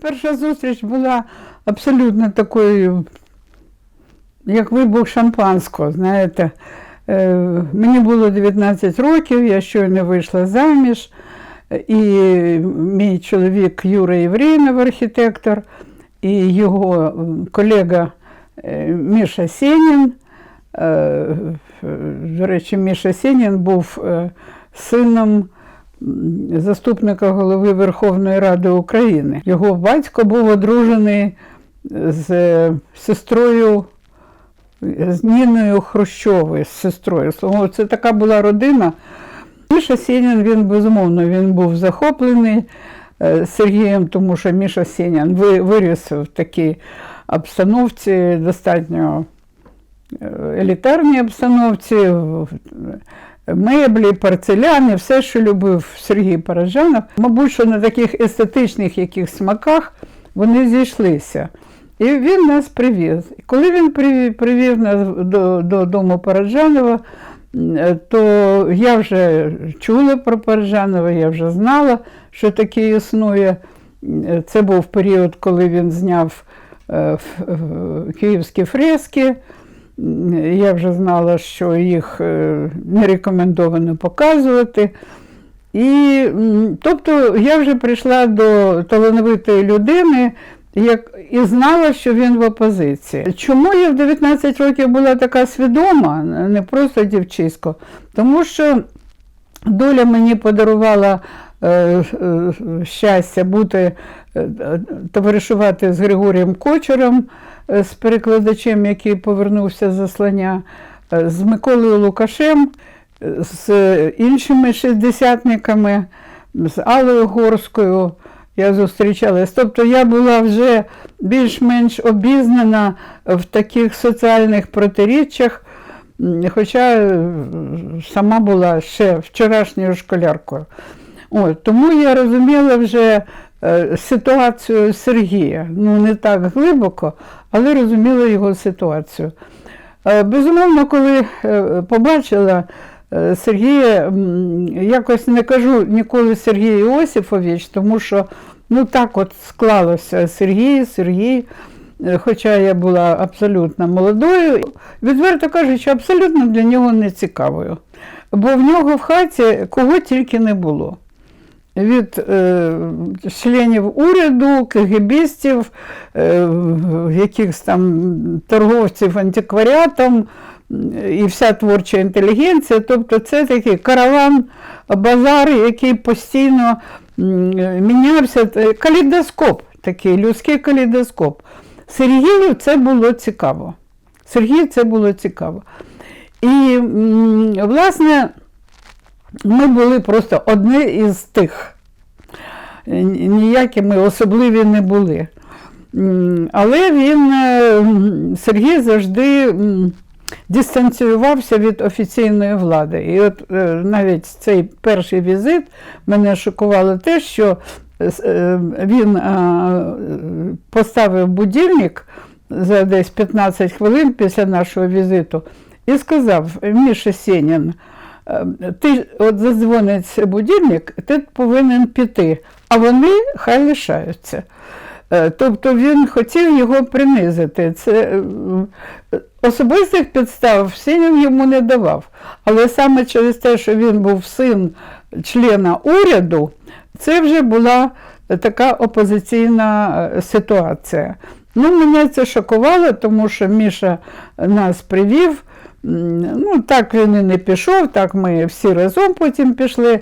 Перша зустріч була абсолютно такою, як вибух шампанського, знаєте. Е, Мені було 19 років, я щойно вийшла заміж, і мій чоловік Юра Єврейнов, архітектор, і його колега е, Міша Сенін. Е, До речі, Міша Сенін був сином заступника голови Верховної Ради України. Його батько був одружений з е, сестрою з Ніною Хрущовою, з сестрою. Це така була родина. Міша Сенін, він безумовно він був захоплений е, Сергієм, тому що Міша Сенін виріс в такій обстановці, достатньо е, елітарній обстановці, меблі, порцеляни, все, що любив Сергій Паражанов. Мабуть, що на таких естетичних яких смаках вони зійшлися. І він нас привіз. Коли він привів, нас до, до дому Параджанова, то я вже чула про Параджанова, я вже знала, що таке існує. Це був період, коли він зняв е, київські фрески. Я вже знала, що їх е, не рекомендовано показувати. І, тобто я вже прийшла до талановитої людини як, і знала, що він в опозиції. Чому я в 19 років була така свідома, не просто дівчисько? Тому що доля мені подарувала е, е, щастя бути, е, е, товаришувати з Григорієм Кочером, з перекладачем, який повернувся з заслання, е, з Миколою Лукашем, е, з іншими шістдесятниками, з Аллою Горською. Я зустрічалась. Тобто я була вже більш-менш обізнана в таких соціальних протиріччях, хоча е, сама була ще вчорашньою школяркою. От, тому я розуміла вже е, ситуацію Сергія. Ну, не так глибоко, але розуміла його ситуацію. Е, Безумовно, коли е, побачила е, Сергія, якось не кажу ніколи Сергій Іосифович, тому що ну так от склалося Сергій, Сергій, е, хоча я була абсолютно молодою, відверто кажучи, абсолютно для нього не цікавою. Бо в нього в хаті кого тільки не було від е, членів уряду, КГБістів, е, якихось там торговців антикваріатом і вся творча інтелігенція. Тобто це такий караван, базар, який постійно мінявся, Т- калейдоскоп, такий людський калейдоскоп. Сергію це було цікаво. Сергію це було цікаво. І, власне, ми були просто одні із тих. Ніякі ми особливі не були. Але він, е, Сергій завжди дистанціювався від офіційної влади. І от е, навіть цей перший візит мене шокувало те, що е, він поставив будильник за десь 15 хвилин після нашого візиту і сказав: Міша Сенін, е, ти от задзвонить будильник, ти повинен піти, а вони хай лишаються. Е, Тобто він хотів його принизити. Це е, особистих підстав Сенін йому не давав. Але саме через те, що він був син члена уряду, це вже була така опозиційна е, ситуація. Ну, мене це шокувало, тому що Міша нас привів. Ну, так він і не пішов, так ми всі разом потім пішли.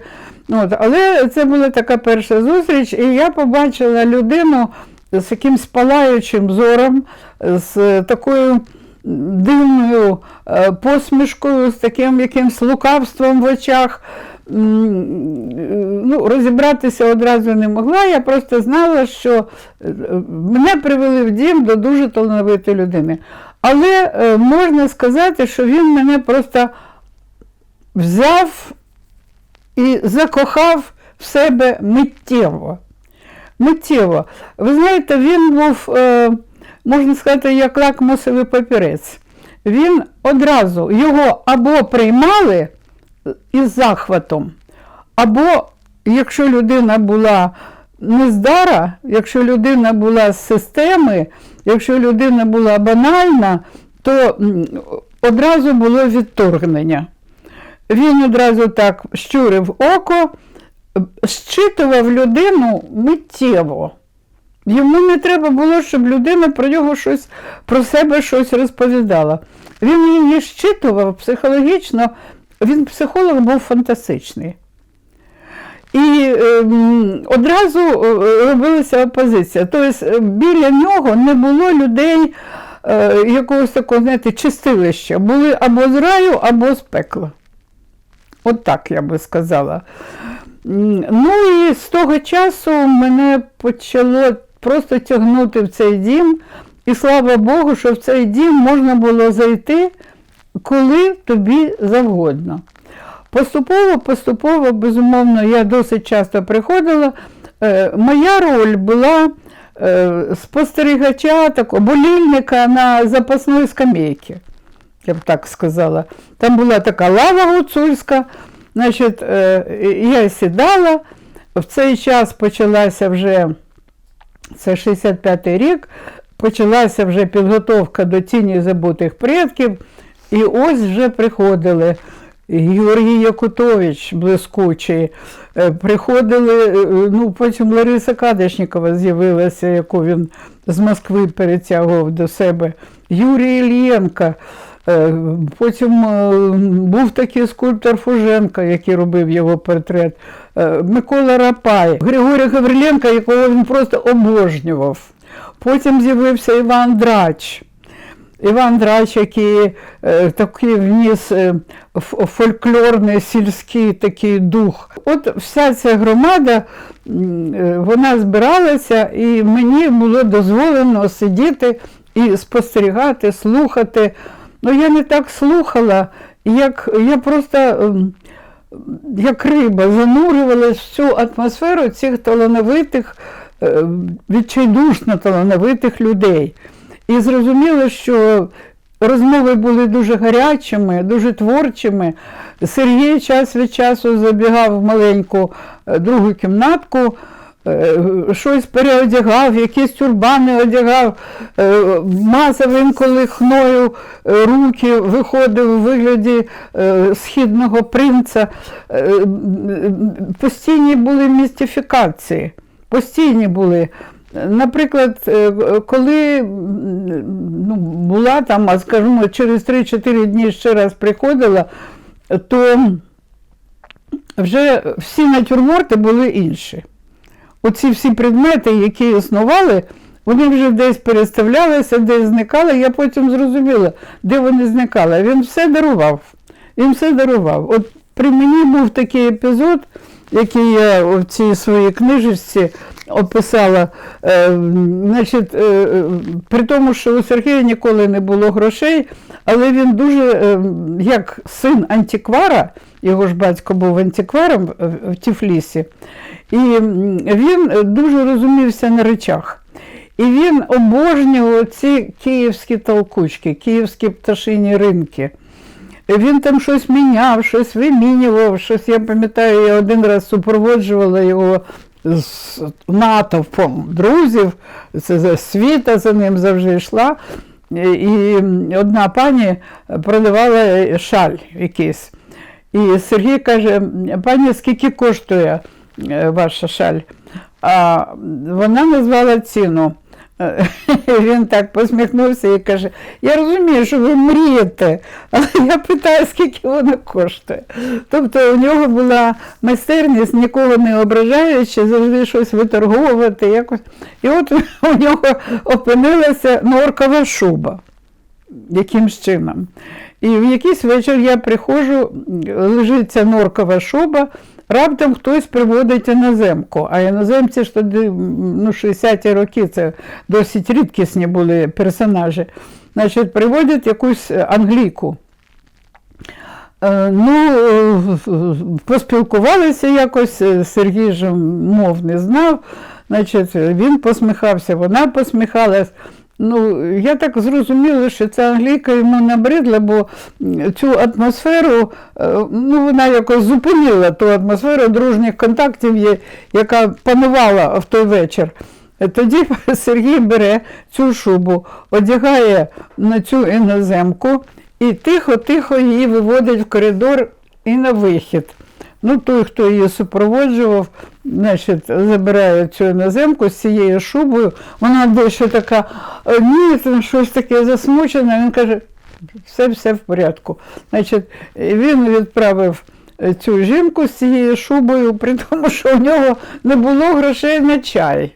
От, але це була така перша зустріч, і я побачила людину з таким спалаючим зором, з такою дивною е, посмішкою, з таким якимсь лукавством в очах. Ну, розібратися одразу не могла. Я просто знала, що е, мене привели в дім до дуже талановитої людини. Але е, можна сказати, що він мене просто взяв і закохав в себе миттєво. Миттєво. Ви знаєте, він був, е, можна сказати, як лакмусовий папірець. Він одразу його або приймали із захватом, або якщо людина була нездара, якщо людина була з системи, якщо людина була банальна, то одразу було відторгнення. Він одразу так щурив око, щитував людину миттєво. Йому не треба було, щоб людина про нього щось про себе щось розповідала. Він її щитував психологічно, він психолог був фантастичний. І ем, одразу е, робилася опозиція. Тобто е, біля нього не було людей е, якогось такого, знаєте, чистилища. Були або з раю, або з пекла. От так я би сказала. Ну і з того часу мене почало просто тягнути в цей дім. І слава Богу, що в цей дім можна було зайти, коли тобі завгодно. Поступово, поступово, безумовно, я досить часто приходила. Е, моя роль була е, спостерігача, такого болільника на запасної скамейці, я б так сказала. Там була така лава гуцульська, значить, е, я сідала. В цей час почалася вже, це 65-й рік, почалася вже підготовка до тіні забутих предків, і ось вже приходили. Георгій Якутович блискучий. Е, Приходили, е, ну потім Лариса Кадешнікова з'явилася, яку він з Москви перетягував до себе. Юрій Іллєнко. Е, Потім е, був такий скульптор Фуженко, який робив його портрет. Е, Микола Рапай, Григорій Гавриленко, якого він просто обожнював. Потім з'явився Іван Драч. Іван Драч, який е, такий вніс е, фольклорний сільський такий дух. От вся ця громада, е, вона збиралася, і мені було дозволено сидіти і спостерігати, слухати. Ну, я не так слухала, як я просто ем, як риба занурювалась в цю атмосферу цих талановитих, е, відчайдушно талановитих людей. І зрозуміло, що розмови були дуже гарячими, дуже творчими. Сергій час від часу забігав в маленьку е, другу кімнатку, е, щось переодягав, якісь тюрбани одягав, е, мазав інколи хною руки, виходив у вигляді східного принца. Постійні були містифікації, постійні були. Наприклад, е, коли ну, була там, а скажімо, через 3-4 дні ще раз приходила, то вже всі натюрморти були інші. Оці всі предмети, які існували, вони вже десь переставлялися, десь зникали. Я потім зрозуміла, де вони зникали. Він все дарував. Він все дарував. От при мені був такий епізод, який я в цій своїй книжечці описала. Е, значить, е, при тому, що у Сергія ніколи не було грошей, але він дуже, е, як син антиквара, його ж батько був антикваром в Тіфлісі, і він дуже розумівся на речах. І він обожнював ці київські толкучки, київські пташині ринки. Він там щось міняв, щось вимінював, щось, я пам'ятаю, я один раз супроводжувала його з натовпом друзів, світа за ним завжди йшла. І і одна пані продавала шаль якийсь. І Сергій каже, пані, скільки коштує е, ваша шаль? А вона назвала ціну. Він так посміхнувся і каже: Я розумію, що ви мрієте, але я питаю, скільки вона коштує. Тобто у нього була майстерність, нікого не ображаючи, завжди щось виторговувати. Якось. І от у нього опинилася норкова шуба якимсь чином. І в якийсь вечір я приходжу, лежить ця норкова шуба, раптом хтось приводить іноземку. А іноземці ж тоді, ну, 60-ті роки, це досить рідкісні були персонажі. Значить, приводять якусь англійку. Е, Ну, е, поспілкувалися якось, е, Сергій же мов не знав. Значить, він посміхався, вона посміхалась. Ну, я так зрозуміла, що ця англійка йому набридла, бо цю атмосферу, е, ну, вона якось зупинила ту атмосферу дружніх контактів, яка панувала в той вечір. Тоді Сергій бере цю шубу, одягає на цю іноземку і тихо-тихо її виводить в коридор і на вихід. Ну, той, хто її супроводжував, значить, забирає цю іноземку з цією шубою. Вона дещо така, «Е, ні, там щось таке засмучене. Він каже, все, все в порядку. Значить, він відправив е, цю жінку з цією шубою, при тому, що у нього не було грошей на чай.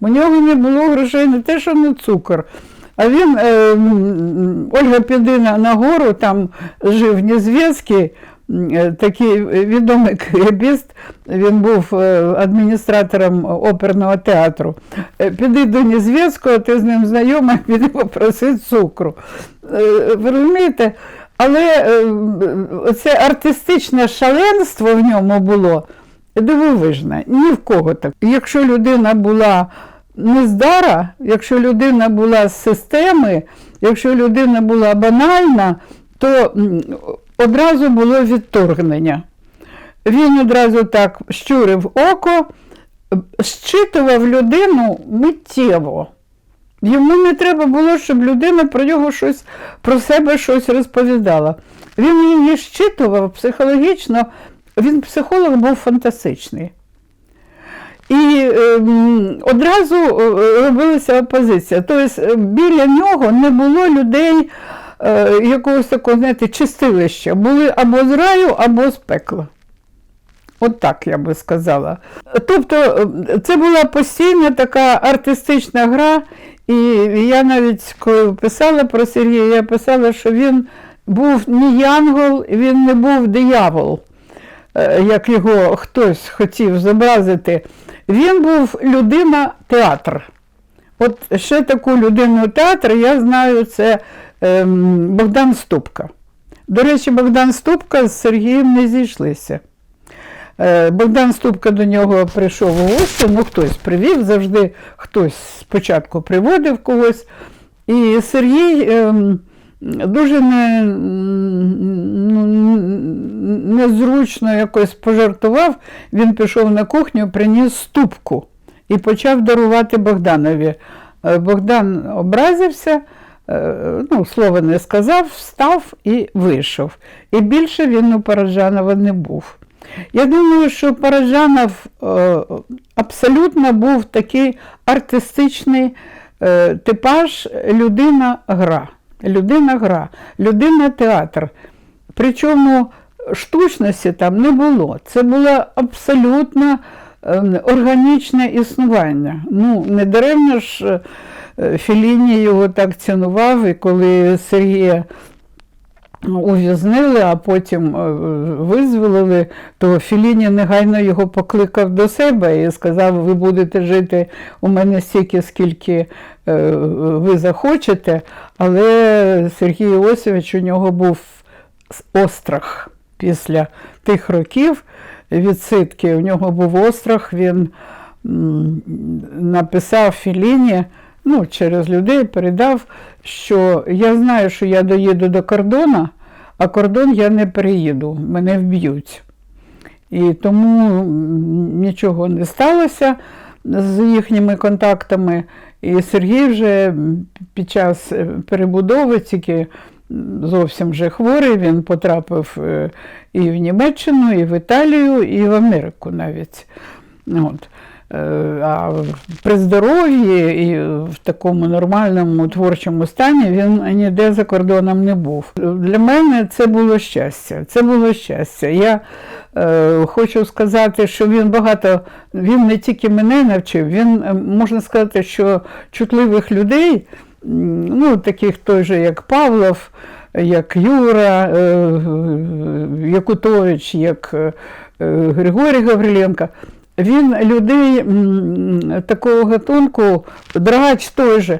У нього не було грошей не те, що на цукор. А він, е, Ольга Підина на гору, там жив е, такий відомий києбіст, він був е, адміністратором оперного театру. Е, Піди до Незвєцького, ти з ним знайомий, піди попроси цукру. Е, Ви розумієте? Але е, це артистичне шаленство в ньому було дивовижне. Ні в кого так. Якщо людина була нездара, якщо людина була з системи, якщо людина була банальна, то одразу було відторгнення. Він одразу так щурив око, щитував людину миттєво. Йому не треба було, щоб людина про нього щось про себе щось розповідала. Він її щитував психологічно, він психолог був фантастичний. І ем, одразу е, робилася опозиція. Тобто е, біля нього не було людей е, якогось такого, знаєте, чистилища. Були або з раю, або з пекла. От так я би сказала. Тобто е, це була постійна така артистична гра, і я навіть коли писала про Сергія, я писала, що він був не янгол, він не був диявол, е, як його хтось хотів зобразити. Він був людина театр. От ще таку людину театр я знаю, це ем, Богдан Ступка. До речі, Богдан Ступка з Сергієм не зійшлися. Е, Богдан Ступка до нього прийшов у гості, ну хтось привів, завжди хтось спочатку приводив когось. І Сергій ем, дуже не, ну, незручно якось пожартував. Він пішов на кухню, приніс ступку і почав дарувати Богданові. Е, Богдан образився, е, ну, слова не сказав, встав і вийшов. І більше він у Параджанова не був. Я думаю, що Параджанов е, абсолютно був такий артистичний типаж людина-гра. Людина-гра, людина-театр. Причому штучності там не було. Це було абсолютно органічне існування. Ну, не даремно ж е, Феліні його так цінував, і коли Сергія ув'язнили, а потім е, визволили, то Філіні негайно його покликав до себе і сказав: ви будете жити у мене стільки, скільки е, ви захочете. Але Сергій Іосифович у нього був острах після тих років відсидки. У нього був острах, він написав Філіні ну, через людей передав, що я знаю, що я доїду до кордону, а кордон я не переїду, мене вб'ють. І тому нічого не сталося з їхніми контактами. І Сергій вже під час е, перебудови тільки зовсім вже хворий, він потрапив е, і в Німеччину, і в Італію, і в Америку навіть. От. Е, А при здоров'ї і в такому нормальному творчому стані він ніде за кордоном не був. Для мене це було щастя. Це було щастя. Я е, хочу сказати, що він багато, він не тільки мене навчив, він можна сказати, що чутливих людей, ну таких той же, як Павлов, як Юра е, Якутович, як е, Григорій Гавриленко. Він людей такого гатунку, драгач той же,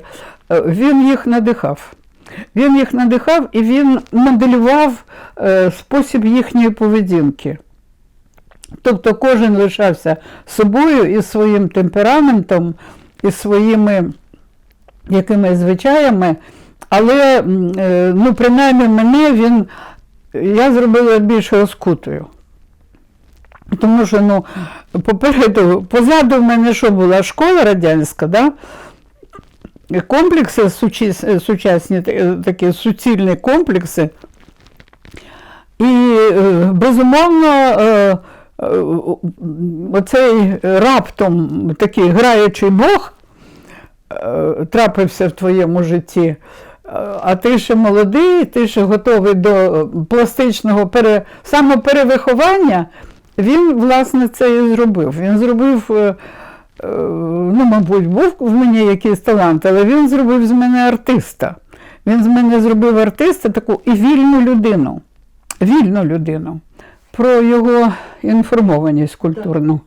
він їх надихав. Він їх надихав і він моделював спосіб їхньої поведінки. Тобто кожен лишався собою і своїм темпераментом, і своїми якимись звичаями, але е, ну, принаймні мене він, я зробила більш розкутою. Тому що ну, попереду, позаду в мене що була школа радянська, да? комплекси сучас- сучасні, такі суцільні комплекси. І, е, безумовно, е, е, оцей раптом такий граючий Бог е, трапився в твоєму житті, е, а ти ще молодий, ти ще готовий до пластичного пере, самоперевиховання, він, власне, це і зробив. Він зробив, е, е, ну, мабуть, був в мені якийсь талант, але він зробив з мене артиста. Він з мене зробив артиста таку і вільну людину. Вільну людину. Про його інформованість культурну.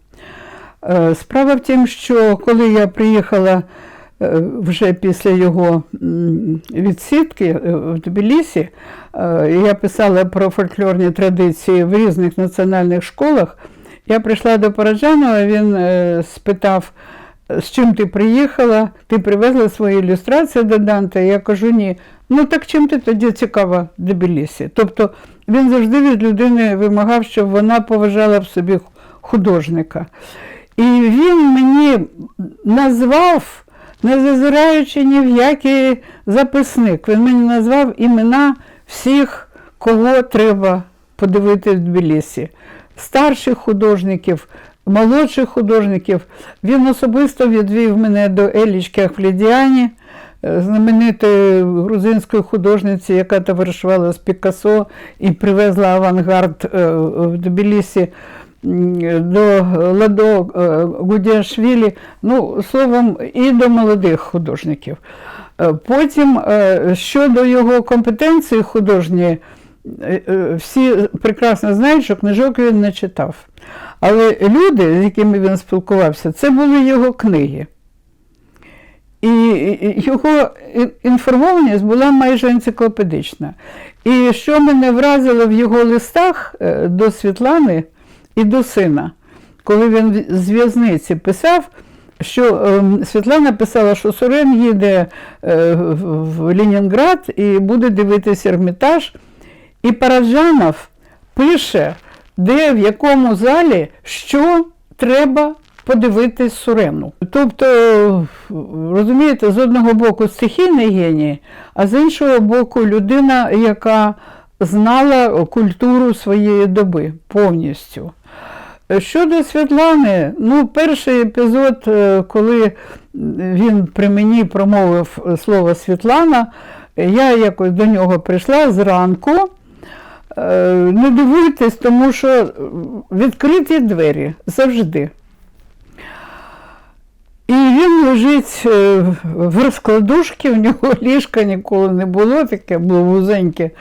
Е, Справа в тім, що коли я приїхала е, вже після його відсідки е, в Тбілісі, е, я писала про фольклорні традиції в різних національних школах. Я прийшла до Параджанова, він е, спитав, з чим ти приїхала, ти привезла свої ілюстрації до Данте. Я кажу, ні. Ну так чим ти тоді цікава в Тбілісі? Тобто він завжди від людини вимагав, щоб вона поважала в собі художника. І він мені назвав, не зазираючи ні в який записник, він мені назвав імена всіх, кого треба подивити в Тбілісі. Старших художників, молодших художників. Він особисто відвів мене до Елічки Ахфлідіані, е, знаменитої грузинської художниці, яка товаришувала з Пікассо і привезла авангард е, в Тбілісі до Ладо е, Гудіашвілі, ну, словом, і до молодих художників. Е, Потім е, щодо його компетенції художньої, всі прекрасно знають, що книжок він не читав. Але люди, з якими він спілкувався, це були його книги. І його інформованість була майже енциклопедична. І що мене вразило в його листах до Світлани і до сина, коли він з в'язниці писав, що ем, Світлана писала, що Сурен їде е, в Ленінград і буде дивитися Ермітаж. І Параджанов пише, де в якому залі що треба подивитись Сурену. Тобто, розумієте, з одного боку стихійний геній, а з іншого боку, людина, яка знала культуру своєї доби повністю. Щодо Світлани, ну, перший епізод, е, коли він при мені промовив слово Світлана, я якось до нього прийшла зранку. Е, Не дивуйтесь, тому що відкриті двері завжди. І він лежить е, в розкладушці, в нього ліжка ніколи не було, таке було вузеньке,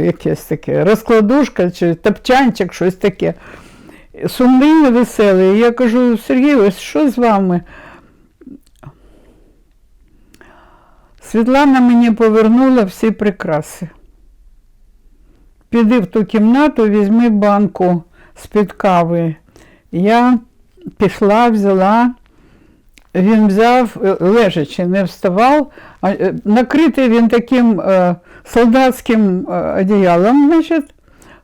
якесь таке розкладушка чи тапчанчик, щось таке. Сумний, невеселий. Я кажу, Сергій, ось що з вами? Світлана мені повернула всі прикраси. Піди в ту кімнату, візьми банку з-під кави. Я пішла, взяла. Він взяв, е, лежачи, не вставав, а, е, накритий він таким е, солдатським одіялом, значить,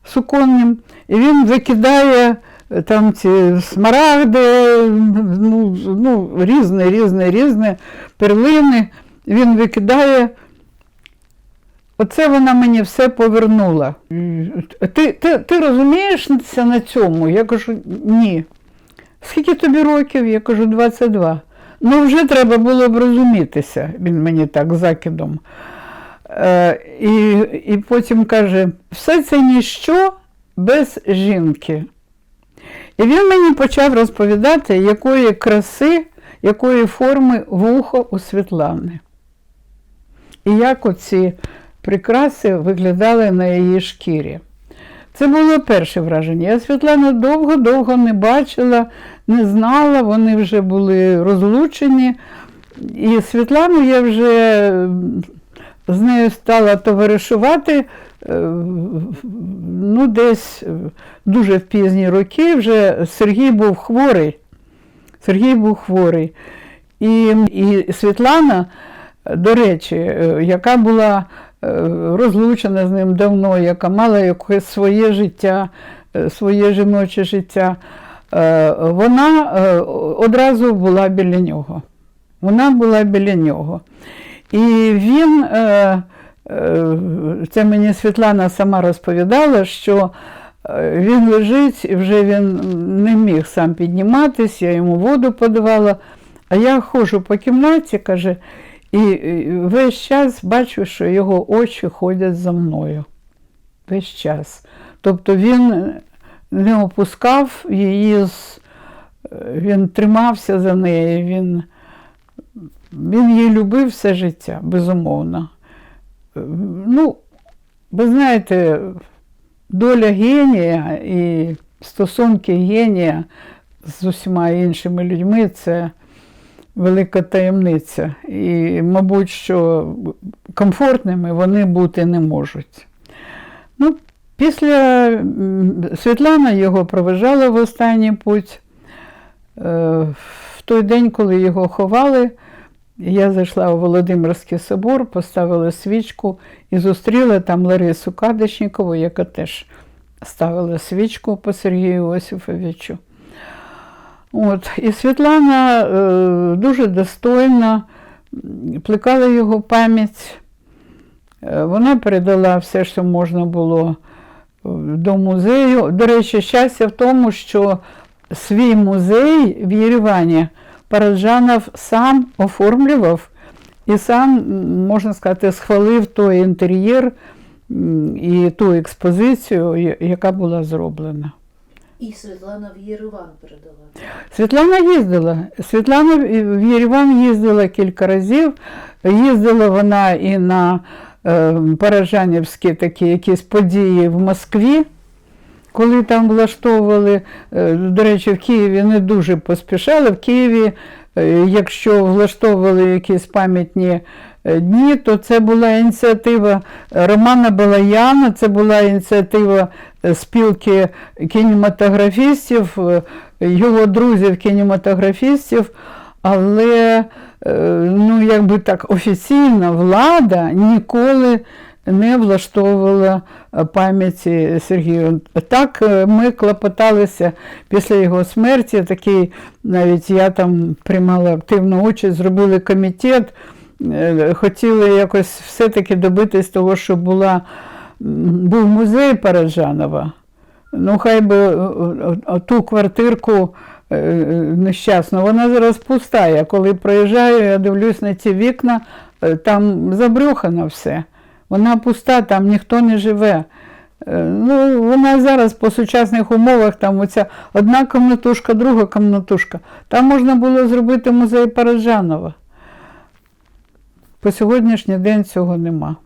суконним, і він викидає там ці смарагди, ну, ну, різне, різне, різне, перлини. Він викидає. Оце вона мені все повернула. Ти, ти, ти розумієшся на цьому? Я кажу, ні. Скільки тобі років? Я кажу, 22. Ну, вже треба було б розумітися, він мені так закидом. Е, і, і потім каже, все це ніщо без жінки. І він мені почав розповідати, якої краси, якої форми вухо у Світлани. І як оці прикраси виглядали на її шкірі. Це було перше враження. Я Світлану довго-довго не бачила, не знала, вони вже були розлучені. І Світлану я вже з нею стала товаришувати е, ну, десь е, дуже в пізні роки. Вже Сергій був хворий. Сергій був хворий. І, і Світлана до речі, е, яка була розлучена з ним давно, яка мала якесь своє життя, е, своє жіноче життя, е, вона е, одразу була біля нього. Вона була біля нього. І він, е, е, це мені Світлана сама розповідала, що е, він лежить, і вже він не міг сам підніматись, я йому воду подавала. А я ходжу по кімнаті, каже, і весь час бачу, що його очі ходять за мною. Весь час. Тобто він не опускав її, з- він тримався за нею, він, він її любив все життя, безумовно. Е, Ну, ви знаєте, доля генія і стосунки генія з усіма іншими людьми це велика таємниця. І, мабуть, що комфортними вони бути не можуть. Ну, після Світлана його проведжала в останній путь. Е, В той день, коли його ховали, я зайшла у Володимирський собор, поставила свічку і зустріла там Ларису Кадочникову, яка теж ставила свічку по Сергію Осифовичу. От. І Світлана е, дуже достойно плекала його пам'ять. Е, Вона передала все, що можна було е, до музею. До речі, щастя в тому, що свій музей в Єревані Параджанов сам оформлював і сам, можна сказати, схвалив той інтер'єр і ту експозицію, яка була зроблена. І Світлана в Єреван передала. Світлана їздила. Світлана в Єреван їздила кілька разів. Їздила вона і на е, Паражанівські такі якісь події в Москві, коли там влаштовували. Е, до речі, в Києві не дуже поспішали. В Києві, е, якщо влаштовували якісь пам'ятні е, дні, то це була ініціатива Романа Балаяна, це була ініціатива е, спілки кінематографістів, е, його друзів-кінематографістів, але е, ну, якби так офіційна влада ніколи не влаштовувала е, пам'яті Сергію. Так е, ми клопоталися після його смерті. Такий, навіть я там приймала активну участь, зробили комітет, е, хотіли якось все-таки добитись того, щоб була, був музей Параджанова. Ну, хай би е, е, ту квартирку е, нещасну, вона зараз пустая. Коли проїжджаю, я дивлюсь на ці вікна, е, там забрюхано все. Вона пуста, там ніхто не живе. Е, Ну, вона зараз по сучасних умовах, там оця одна комнатушка, друга комнатушка. Там можна було зробити музей Параджанова. По сьогоднішній день цього нема.